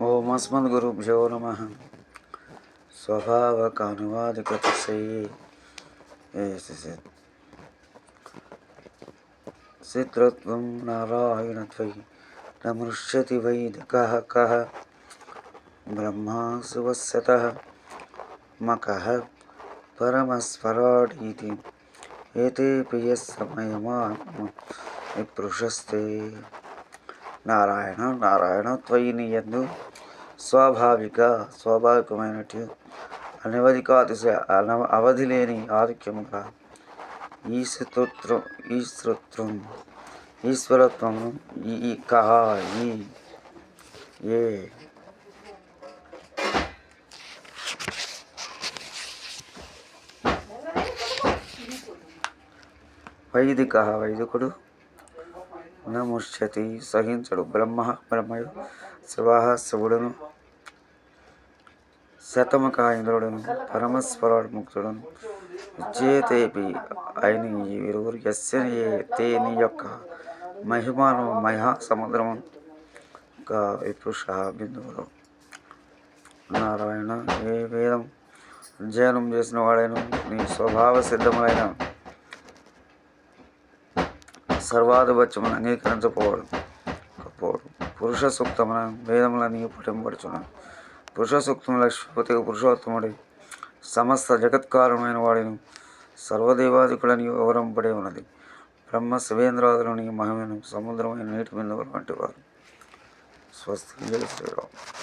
ओम अस्मद्गुरुभ्यो नमः। स्वभावकानुवादिकतसे। सित्रत्वं नारायणत्वै न मृष्यति वै कः कः। ब्रह्मा सुवस्यतः मकः परमस्फराडीति। एते प्रियः विपृशस्ते నారాయణ నారాయణ త్వయి యందు స్వాభావిక స్వాభావికమైనట్టు అనవధిక అతిశయ అన అవధి లేని ఆధిక్యముగా ఈ ఈశ్వరత్వం ఈశ్వరత్వము ఈ ఈ కహ ఈ ఏ. వైదిక వైదికుడు నముష్యతి సహించడు బ్రహ్మ బ్రహ్మయు శివాహ శివుడును శతముఖ ఇంద్రుడును పరమస్వరుడు ముక్తుడును విజేతేపి అయిన ఈ ఇరువురు యస్య తే నీ యొక్క మహిమాను మహా సముద్రము విపుష బిందువులు. నారాయణ ఏ వేదం? అధ్యయనం చేసిన వాడైన నీ స్వభావ సిద్ధములైన సర్వాధిపత్యమును అంగీకరించకపోవడం పోవడం పురుష సూక్తమున వేదములని పఠింపడుచున్న పురుష సూక్తము లక్ష్మీపతి పురుషోత్తముడి సమస్త జగత్కారణమైన వాడిని సర్వదేవాదికులని వివరంపడి ఉన్నది. బ్రహ్మ శివేంద్రాదులని మహిమను సముద్రమైన నీటి బిందువులు వంటి వారు స్వస్తి. శ్రీరామ్